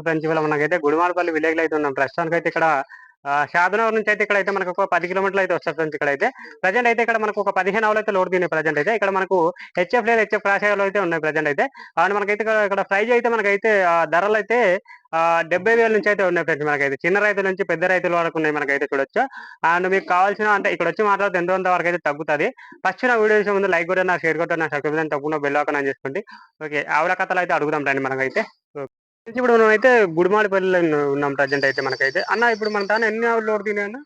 Friends ఇవాళ మనకైతే గుడిమాలపల్లి విలేజ్లో అయితే ఉన్నాం. ప్రస్తుతానికి అయితే ఇక్కడ ఆ, నుంచి అయితే ఇక్కడ అయితే మనకు ఒక పది కిలోమీటర్లు అయితే వస్తారు ఫ్రెండ్స్ ఇక్కడ అయితే ప్రజెంట్ అయితే ఇక్కడ మనకు ఒక పదిహేను అవలు అయితే లోడ్ తినే ప్రజెంట్ అయితే. ఇక్కడ మనకు హెచ్ఎఫ్ లేదు హెచ్ఎఫ్ రాసేవాళ్ళు అయితే ఉన్నాయి ప్రజెంట్ అయితే. అండ్ మనకైతే ఇక్కడ- ఇక్కడ ప్రైజ్ అయితే మనకైతే ధరలు అయితే డెబ్బై వేల నుంచి అయితే ఉన్నాయి ఫ్రెండ్స్ మనకైతే. చిన్న రైతుల నుంచి పెద్ద రైతుల వరకు ఉన్నాయి మనకైతే చూడొచ్చు. అండ్ మీకు కావాల్సిన అంటే ఇక్కడ వచ్చి మాట్లాడితే ఎంతో అంత వరకు అయితే తగ్గుతుంది. ఫస్ట్ నా వీడియో చూసే ముందు లైక్ కూడా నా షేర్ కొట్ట నా సబ్స్క్రైబ్ తప్పకుండా బెల్ చేసుకోండి. ఓకే ఆవిడ కథలు అయితే అడుగుదాం రండి మనకైతే. ఇప్పుడు మనం అయితే గుడిమాడిపల్లిలో ఉన్నాం ప్రజెంట్ అయితే మనకైతే. అన్న ఇప్పుడు మన తాను ఎన్ని ఆవులు లోడ్ తినే అన్న?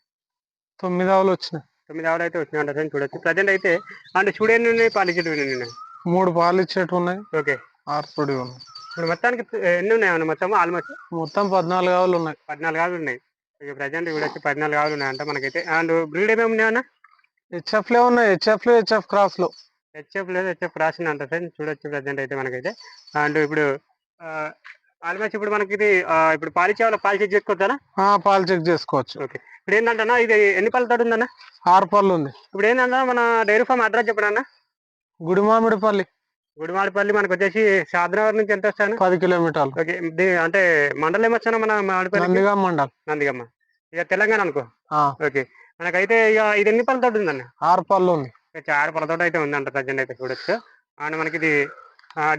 తొమ్మిది ఆవులు వచ్చినాయి. తొమ్మిది ఆవులు అయితే వచ్చినాయి అంటే చూడొచ్చు. ప్రజెంట్ అయితే అంటే చూడేని ఉన్నాయి పాలిచెట్టు ఉన్నాయి? మూడు పాలు ఇచ్చేటి ఉన్నాయి. ఓకే. ఆరు పొడి ఉన్నాయి. ఇప్పుడు మొత్తానికి ఎన్ని ఉన్నాయి అన్న మొత్తం ఆల్మోస్ట్? మొత్తం పద్నాలుగు ఆవులు ఉన్నాయి. పద్నాలుగు ఆవులు ఉన్నాయి. ఇక ప్రజెంట్ చూడొచ్చు పద్నాలుగు ఆవులు ఉన్నాయి అంటే మనకైతే. అండ్ బ్రీడ్ ఏమేమి ఉన్నాయి అన్న? హెచ్ఎఫ్ లే ఉన్నాయి. హెచ్ఎఫ్లో హెచ్ఎఫ్ క్రాస్లో. హెచ్ఎఫ్ లేదు హెచ్ఎఫ్ రాసింది అంట ఫ్రెండ్ చూడొచ్చు ప్రజెంట్ అయితే మనకైతే. అండ్ ఇప్పుడు ఆల్మోస్ట్ ఇప్పుడు మనకి ఇది ఆ, ఇప్పుడు పాలిచేవాళ్ళ పాలు చెక్ చేసుకోవచ్చానా ఆ పాలు చెక్ చేసుకోవచ్చు. ఓకే. ఇప్పుడు ఏంటంటే ఇది ఎన్ని పళ్ళ తోటి ఉందన్న? ఆరు పళ్ళు ఉంది. ఇప్పుడు ఏంటన్నా మన డైరీ ఫామ్ అడ్రస్ చెప్పడన్నా గుడి మామిడిపల్లి గుడిమాడిపల్లి మనకు వచ్చేసి షాద్నగర్ నుంచి ఎంత వస్తాను పది కిలోమీటర్లు. ఓకే. దీ- అంటే మండలం ఏమొచ్చాను మన మామిడిపల్లి నందిగా మండల్. నందిగమ్మ ఇక తెలంగాణ అనుకో. ఆ, ఓకే. మనకైతే ఇక ఇది ఎన్ని పళ్ళ తోటి ఉందన్న? ఆరు పళ్ళు ఉంది. ఇక ఆరు పళ్ళ తోటి అయితే ఉందంట ప్రజెంట్ అయితే చూడొచ్చు. అండ్ మనకి ఇది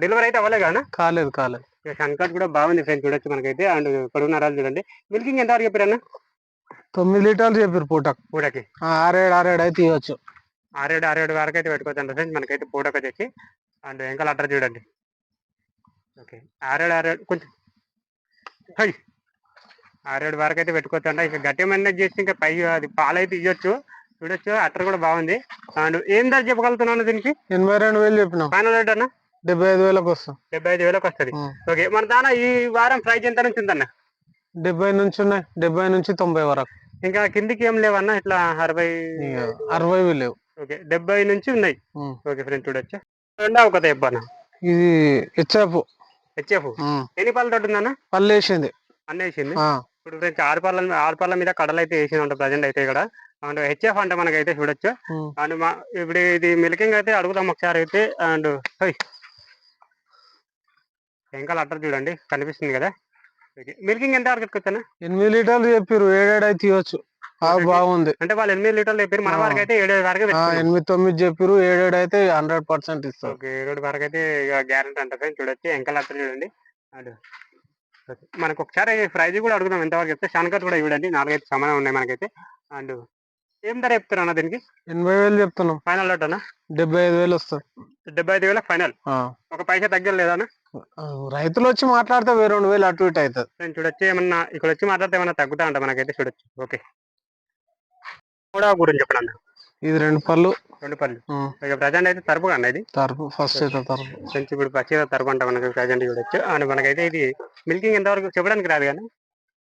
డెలివరీ అయితే అవ్వలే కానీ కాలేదు కాలేదు. షన్కట్ కూడా బాగుంది ఫ్రెండ్ చూడొచ్చు మనకైతే. అండ్ పొడుగు నరాలు చూడండి. మిల్కింగ్ ఎంత వరకు చెప్పారన్న తొమ్మిది లీటర్లు చెప్పారు పూటకు. పూటకి? ఆరేడు ఆరేడు అయితే ఇవ్వచ్చు. ఆరేడు ఆరేడు వరకు అయితే పెట్టుకోవచ్చు ఫ్రెండ్స్ మనకైతే పూటకు వచ్చేసి. అండ్ ఇంకా అడ్రస్ చూడండి. ఓకే. ఆరేడు ఆరేడు కొంచెం. హై! ఆరేడు వరకు అయితే పెట్టుకోవచ్చు అంట ఇంకా గట్టి మేనేజ్ చేసి ఇంకా పై అది పాలు అయితే ఇవ్వచ్చు. చూడొచ్చు అట్టర్ కూడా బాగుంది. అండ్ ఏం ధర చెప్పగలుగుతున్నాను దీనికి? ఎనభై రెండు వేలు చెప్పినాం. ఫైనల్ రేట్ అన్న? డెబ్బై ఐదు వేలకు వస్తాం. డెబ్బై ఐదు వేలకు వస్తుంది. ఓకే మన దాన ఈ వారం ప్రైజ్ ఎంత నుంచి ఉందన్న? డెబ్బై నుంచి ఉన్నాయి డెబ్బై నుంచి తొంభై వరకు ఇంకా కిందికి ఏం లేవన్నా? ఇట్లా అరవై అరవై లేవు. ఓకే డెబ్బై నుంచి ఉన్నాయి. ఓకే ఫ్రెండ్స్ చూడొచ్చు? రెండో ఒక ఇబ్బంది ఇది హెచ్ఎఫ్. హెచ్ఎఫ్? ఎన్ని పళ్ళ తోటి ఉందన్న పళ్ళు వేసింది. అన్న వేసింది? ఇప్పుడు ఫ్రెండ్స్ ఆరు పళ్ళ ఆరు పళ్ళ మీద కడలు అయితే వేసింది ఉంటుంది ప్రజెంట్ అయితే ఇక్కడ. అండ్ హెచ్ఎఫ్ అంటే మనకైతే చూడొచ్చు. అండ్ మా ఇప్పుడు ఇది మిల్కింగ్ అయితే అడుగుదాం ఒకసారి అయితే. అండ్ వెంకాల అట్టర్ చూడండి కనిపిస్తుంది కదా? మిల్కింగ్ ఎంత వరకు ఎత్తుకొచ్చాను ఎనిమిది లీటర్లు చెప్పారు ఏడేడు అయితే ఇవ్వచ్చు. బాగుంది. అంటే వాళ్ళు ఎనిమిది లీటర్లు చెప్పారు మన. వరకు అయితే ఏడు వరకు. ఎనిమిది తొమ్మిది చెప్పారు ఏడేడు అయితే హండ్రెడ్ పర్సెంట్ ఇస్తారు. ఓకే ఏడు వరకు అయితే గ్యారెంటీ అంటే చూడొచ్చు. వెంకల అట్టర్ చూడండి. మనకు ఒకసారి ప్రైజ్ కూడా అడుగుదాం ఎంతవరకు చెప్తే. షాన్కట్ కూడా చూడండి నాలుగైదు సమానం ఉన్నాయి మనకైతే. అండ్ ఏం ధర చెప్తారు అన్న దీనికి? ఎనభై వేలు చెప్తున్నాం. ఫైనల్ అన్న డెబ్బై ఐదు వేలు వస్తుంది డెబ్బై ఐదు వేల ఫైనల్. ఒక పైసా తగ్గలేదా రైతులు వచ్చి మాట్లాడితే వెయ్యి రెండు వేలు అటు ఇటు అవుతుంది నేను చూడొచ్చు ఏమన్నా ఇక్కడ వచ్చి మాట్లాడితే ఏమన్నా తగ్గుతా అంట మనకైతే చూడొచ్చు. ఓకే. కూడా గురించి చెప్పండి అన్న. ఇది రెండు పళ్ళు. రెండు పళ్ళు. ఇక ప్రజెంట్ అయితే తరపు అన్న ఇది? తరపు ఫస్ట్ అయితే తరపు. కొంచెం ఇప్పుడు పచ్చి తరపు అంట మనకి ప్రజెంట్ చూడొచ్చు. అండ్ మనకైతే ఇది మిల్కింగ్ ఎంతవరకు చెప్పడానికి రాదు కానీ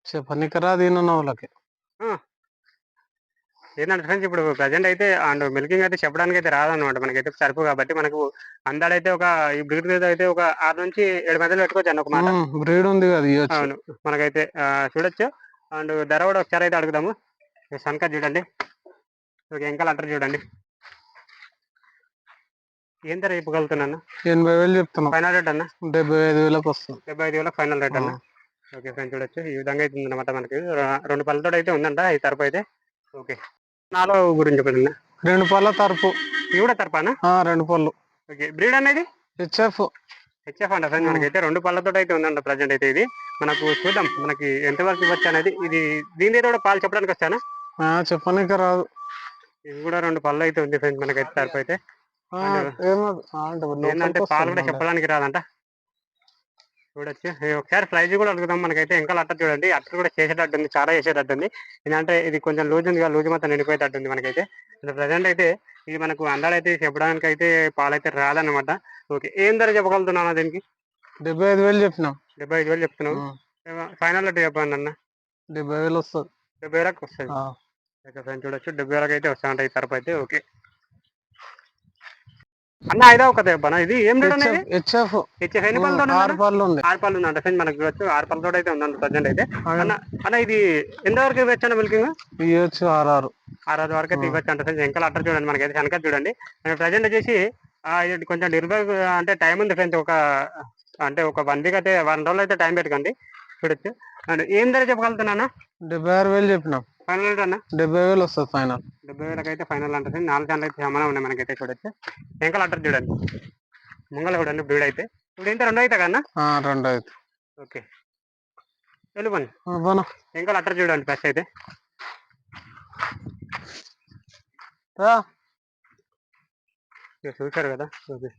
చెప్పనికరా దీని వాళ్ళకి ఏంటంటే ఫ్రెండ్స్ ఇప్పుడు ప్రజెంట్ అయితే అండ్ మిల్కింగ్ అయితే చెప్పడానికి అయితే రాదన్నమాట. మనకైతే సరుపు కాబట్టి మనకు అందాడైతే ఒక ఈ బ్రీడ్ మీద అయితే ఒక ఆరు నుంచి ఏడు మధ్యలో పెట్టుకోవచ్చు అన్న ఒక మాట. బ్రీడ్ ఉంది కదా అవును మనకైతే చూడొచ్చు. అండ్ ధర కూడా ఒకసారి అయితే అడుగుదాము. సన్కా చూడండి. ఇంకా అంటారు చూడండి. ఏం ధర చెప్పగలుగుతున్నాను ఎనభై వేలు చెప్తున్నాం. ఫైనల్ రేట్ అన్న? డెబ్బై ఐదు వేలకు వస్తుంది డెబ్బై ఐదు వేల ఫైనల్ రేట్ అన్న? ఓకే ఫ్రెండ్ చూడొచ్చు. ఈ విధంగా అయితే ఉందన్నమాట మనకి. రెండు పళ్ళతో అయితే ఉందంట ఈ తరపు అయితే. ఓకే. నాలో గురించి చెప్పండి. రెండు పళ్ళ తరపు. ఇది కూడా తరపానా? రెండు పళ్ళు. ఓకే. బ్రీడ్ అనేది? హెచ్ఎఫ్. హెచ్ఎఫ్ అంట ఫ్రెండ్ మనకైతే రెండు పళ్ళతో అయితే ఉందంట ప్రజెంట్ అయితే ఇది. మనకు చూద్దాం. మనకి ఎంతవరకు ఇవ్వచ్చు అనేది. ఇది దీని మీద కూడా పాలు చెప్పడానికి వచ్చానా చెప్పనిక రాదు. ఇది కూడా రెండు పళ్ళు అయితే ఉంది ఫ్రెండ్స్ మనకైతే తరపు అయితే. ఏంటంటే పాలు కూడా చెప్పడానికి రాదంట. చూడొచ్చు. ఒకసారి ప్రైజ్ కూడా అడుగుదాం మనకైతే. ఇంకా అట్ట చూడండి. అట్ట కూడా చేసేటట్టు ఉంది. చాలా చేసేటట్టు ఉంది. ఏంటంటే ఇది కొంచెం లూజ్ ఉంది లూజ్ మొత్తం నిండిపోయేటట్టు ఉంది మనకైతే. ప్రజెంట్ అయితే ఇది మనకు అందాలైతే చెప్పడానికి అయితే పాలైతే రాదన్నమాట. ఓకే. ఏం ధర చెప్పగలుగుతున్నాను దీనికి? డెబ్బై ఐదు వేలు చెప్పినాం. డెబ్బై ఐదు వేలు చెప్తున్నావు. ఉం. ఫైనల్ రేట్ చెప్పండి అన్న. డెబ్బై వేలు వస్తుంది. డెబ్బై వేలకు వస్తుంది. చూడొచ్చు. డెబ్బై వేలకు అయితే వస్తా ఈ తరపు అయితే. ఓకే. అన్న ఐదో ఒక దెబ్బనా ఇది ఏం రేట్ అనేది? హెచ్ఎఫ్. హెచ్ఎఫ్ ఎన్ని పళ్ళతో ఆరు పళ్ళు ఉంది. ఆరు పళ్ళు ఉందంట ఫ్రెండ్ మనకు చూడొచ్చు ఆరు పళ్ళతో అయితే ఉందంట ప్రజెంట్ అయితే. అన్న అన్న ఇది ఎంతవరకు ఇవ్వచ్చు అన్న మిల్కింగ్? ఇవ్వచ్చు ఆరు ఆరు వరకు అయితే ఇవ్వచ్చు అంట ఫ్రెండ్స్. ఇంకా అట్టర్ చూడండి మనకైతే వెనక చూడండి. ప్రజెంట్ వచ్చేసి ఇది కొంచెం డెలివరీ అంటే టైం ఉంది ఫ్రెండ్స్. ఒక అంటే ఒక వన్ వీక్ అయితే వన్ రోజులు అయితే టైం పెట్టుకోండి. చూడొచ్చు. అండ్ ఏం ధర చెప్పగలుగుతున్నా డెబ్బై ఆరు వేలు చెప్పినాం. ఫైనల్ అన్న? డెబ్బై వేలు వస్తుంది ఫైనల్. డెబ్బై వేలకు అయితే ఫైనల్ అంటుంది నాలుగు ఛానల్ అయితే సమానం ఉన్నాయి మనకైతే చూడొచ్చు. వెంకలు అంటారు చూడండి. ముంగల చూడండి బ్రీడ్ అయితే. ఇప్పుడు ఇంత రెండు అవుతా కన్నా రెండు ఐదు ఓకే. వెళ్ళిపోండి బోనా వెంకలు అట్టర్ చూడండి ఫస్ట్ అయితే. కదా? ఓకే.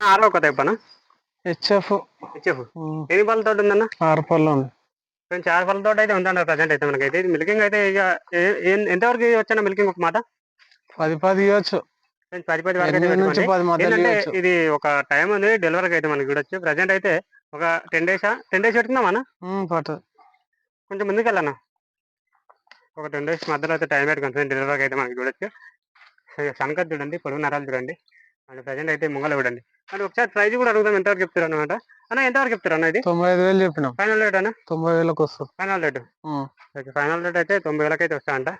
ఆరో ఒక తెప్పనా హెచ్ఎఫ్. చెప్పు ఎన్ని పళ్ళ తోట ఉందన్న? ఆరు పళ్ళు ఉంది. ఆరు పళ్ళ తోట అయితే ఉందన్న ప్రజెంట్ అయితే మనకైతే. ఇది మిల్కింగ్ అయితే ఇక ఎంతవరకు వచ్చాను మిల్కింగ్ ఒక మాట? పది పది ఇవ్వచ్చు. పది పది వరకు ఏంటంటే ఇది ఒక టైం ఉంది డెలివరీకి అయితే మనకి చూడొచ్చు ప్రజెంట్ అయితే ఒక టెన్ డేసా టెన్ డేస్ పెట్టుకుందామా కొంచెం ముందుకు వెళ్ళాను ఒక టెన్ డేస్ మధ్యలో అయితే టైం పెట్టుకుంటుంది డెలివరీకి అయితే మనకి చూడొచ్చు సంకత్ చూడండి పొడుగు నరాలు చూడండి. అండ్ ప్రజెంట్ అయితే ముంగల చూడండి అండ్ ఒకసారి ప్రైజ్ కూడా అడుగుదాం ఎంతవరకు చెప్తారు అనమాట అన్న ఎంతవరకు చెప్తారు అన్న ఇది? తొంభై ఐదు వేలు చెప్పినాం. ఫైనల్ రేట్ అన్న? తొంభై వేలకు వస్తుంది final rate. Okay final rate అయితే తొంభై వేలకి అయితే వస్తా అంట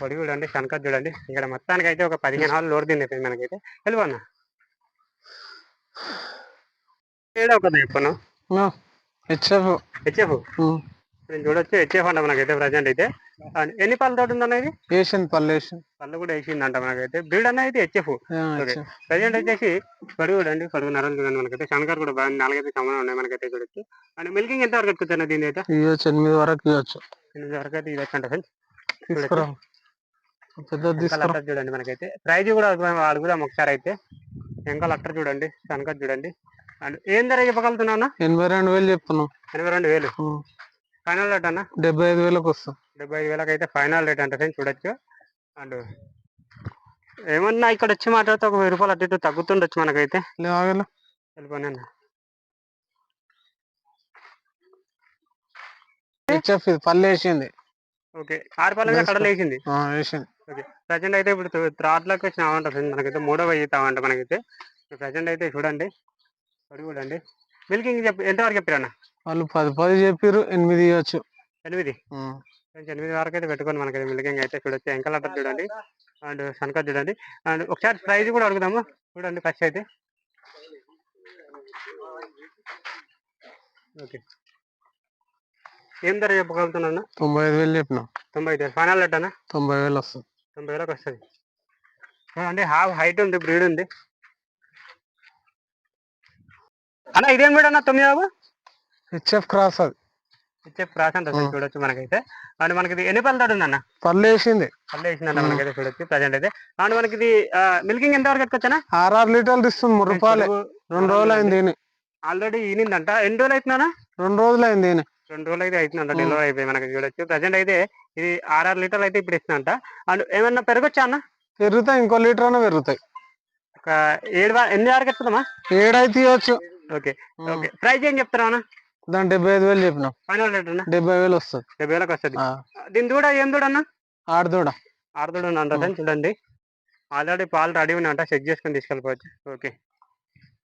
పొడి చూడండి శనకత్ చూడండి. ఇక్కడ మొత్తానికి అయితే ఒక పదిహేను హాల్ లోడ్ తింది అయిపోయింది మనకైతే. వెళ్ళిపోన్న ఏడో ఒక చెప్పను హెచ్ఎఫ్. హెచ్ఎఫ్. నేను చూడొచ్చు హెచ్ఎఫ్ అంట మనకైతే ప్రజెంట్ అయితే. ఎన్ని పళ్ళ తోటి ఉంది అనేది వేసింది పళ్ళు వేసింది పళ్ళు కూడా వేసిందంట మనకైతే బ్రీడ్ అనేది హెచ్ఎఫ్. ప్రజెంట్ వచ్చేసి పడుగు చూడండి పడుగు నరం చూడండి మనకైతే. శనకర్ కూడా బాగా నాలుగైతే సమానం ఉన్నాయి మనకైతే చూడొచ్చు. అండ్ మిల్కింగ్ ఎంత వరకు ఎక్కుతున్నా దీని అయితే ఇవ్వచ్చు ఎనిమిది వరకు ఇవ్వచ్చు. ఎనిమిది వరకు అయితే ఇది వచ్చంట ఫ్రెండ్స్ చూడండి మనకైతే. ప్రైజ్ కూడా అడుగుదాం- అడుగుదాం ఒకసారి అయితే. ఇంకా లట్టర్ చూడండి శనకర్ చూడండి. అండ్ ఏం ధర చెప్పగలుగుతున్నా ఎనభై రెండు వేలు చెప్తున్నాం. ఎనభై రెండు వేలు. ఫైనల్ రేట్ అన్న? డెబ్బై ఐదు వేలకు వస్తుంది డెబ్బై ఐదు వేలకు అయితే ఫైనల్ రేట్ అంటే ఫ్రెండ్స్ చూడొచ్చు. అండ్ ఏమన్నా ఇక్కడ వచ్చి మాట్లాడితే ఒక వెయ్యి రూపాయలు అటు ఇటు తగ్గుతుండొచ్చు మనకైతే. పళ్ళు వేసింది. ఓకే ఆరు పళ్ళ మీద కడలు వేసింది? ఓకే ప్రజెంట్ అయితే ఇప్పుడు త్రాట్లోకి వచ్చిన అవంట ఫ్రెండ్ మనకైతే మూడో వెయ్యి అవంట మనకైతే. ప్రజెంట్ అయితే చూడండి. అడుగు చూడండి మిల్కింగ్ చెప్పి ఎంతవరకు చెప్పారన్న? వాళ్ళు పది పది చెప్పిర్రు ఎనిమిది ఇవ్వచ్చు ఎనిమిది? ఎనిమిది వరకు అయితే పెట్టుకోండి మనకైతే మిల్కింగ్ అయితే చూడొచ్చు. ఎంకల్ అట్టర్ చూడండి. అండ్ సన్కట్ చూడండి. అండ్ ఒకసారి ప్రైజ్ కూడా అడుగుదాము. చూడండి ఫస్ట్ అయితే. ఓకే. ఏం ధర చెప్పగలుగుతున్నా తొంభై ఐదు వేలు చెప్పినాం. తొంభై ఐదు ఫైనల్ రేట్ అన్న? తొంభై వేలు వస్తుంది. తొంభై వేలకు వస్తుంది. అంటే హాఫ్ హైట్ ఉంది బ్రీడ్ ఉంది. అన్న ఇదేం బ్రీడ్ అన్న? తొమ్మిది బాబు హెచ్ఎఫ్ క్రాస్ అది. ప్రాసెంట్ అసలు Hmm. చూడొచ్చు మనకైతే. అండ్ మనకి ఎన్ని పళ్ళ అన్న పళ్ళు వేసింది పళ్ళు Hmm. మనకైతే చూడొచ్చు ప్రజెంట్ అయితే. అండ్ మనకి ఇది మిల్కింగ్ ఎంత వరకు ఎత్తుకొచ్చానా ఆరు ఆరు లీటర్లు ఇస్తుంది మూడు రూపాయలు రెండు రోజులు అయింది ఆల్రెడీ ఈనిందంట. ఎన్ని రోజులు అవుతుందా రెండు రోజులు అయింది రెండు రోజులు అయితే అవుతుందంట. డెలివరీ అయిపోయి మనకి చూడొచ్చు. ప్రజెంట్ అయితే ఇది ఆరు లీటర్లు అయితే ఇప్పుడు ఇస్తుందంట. అండ్ ఏమన్నా పెరగొచ్చా అన్న? పెరుగుతాయి ఇంకో లీటర్ అయినా పెరుగుతాయి. ఒక ఏడు ఎనిమిది వరకు ఎత్తుందమ్మా ఏడైతే ఇవ్వచ్చు ఓకే. ఓకే. ప్రైస్ ఏం చెప్తారా అన్న? దాని డెబ్బై ఐదు వేలు చెప్పినాం. ఫైనల్ రేట్ అన్న డెబ్బై వేలు వస్తుంది. డెబ్బై వేలకు వస్తుంది. దీని దూడ ఏం దూడ అన్న? ఆడదూడ. ఆరుదూడ అంటారు చూడండి. ఆల్రెడీ పాలు రెడీ ఉన్నాయంట. చెక్ చేసుకొని తీసుకెళ్ళిపోవచ్చు. ఓకే.